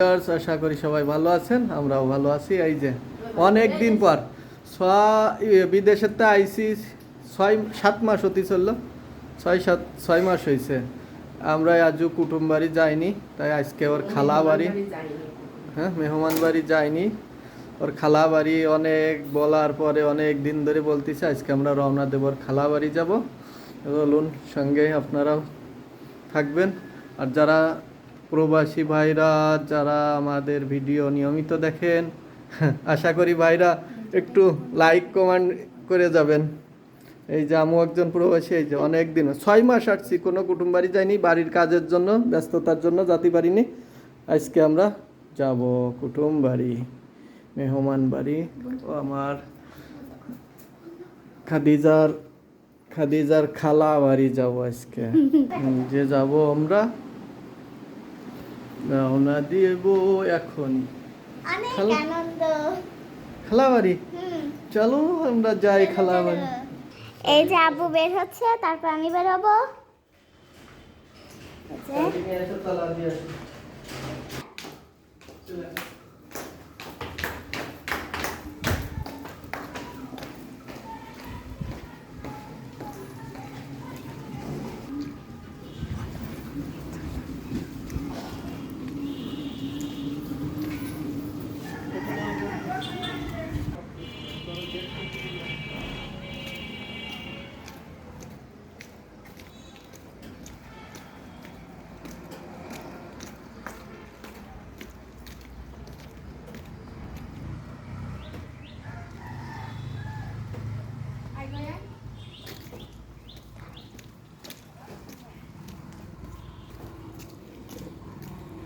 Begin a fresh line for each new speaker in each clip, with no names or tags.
আশা করি সবাই ভালো আছেন আমরাও ভালো আছি। এই যে অনেক দিন পর বিদেশের তো আইসি ছয় সাত মাস হতে চলল ছয় সাত ছয় মাস হয়েছে আমরা আজও কুটুম বাড়ি যাইনি তাই আজকে ওর খালা বাড়ি। হ্যাঁ মেহমান বাড়ি যাইনি। ওর খালা বাড়ি অনেক বলার পরে অনেক দিন ধরে বলতেছে আজকে আমরা রওনা দেব ওর খালা বাড়ি যাব। বলুন সঙ্গে আপনারাও থাকবেন। আর যারা প্রবাসী ভাইরা যারা আমাদের ভিডিও নিয়মিত দেখেন, আশা করি ভাইরা একটু লাইক কমেন্ট করে যাবেন। এই যে আমি একজন প্রবাসী, এই যে অনেক দিন, ছয় মাস আসছি, কোনো কুটুম বাড়ি যাইনি, বাড়ির কাজের জন্য, ব্যস্ততার জন্য যাতে পারিনি। আজকে আমরা যাব কুটুম বাড়ি, মেহমান বাড়ি। ও আমার খাদিজার খাদিজার খালা বাড়ি যাব আজকে। যে যাব আমরা রওনা দিব এখনই
খালাবাড়ি?
চলো আমরা যাই খালাবাড়ি।
এই যে আব্বু বের হচ্ছে তারপর আমি বের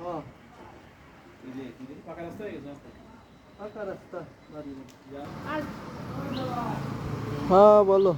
হ্যাঁ ফাঁকা রাস্তা বাড়ি হ্যাঁ বলো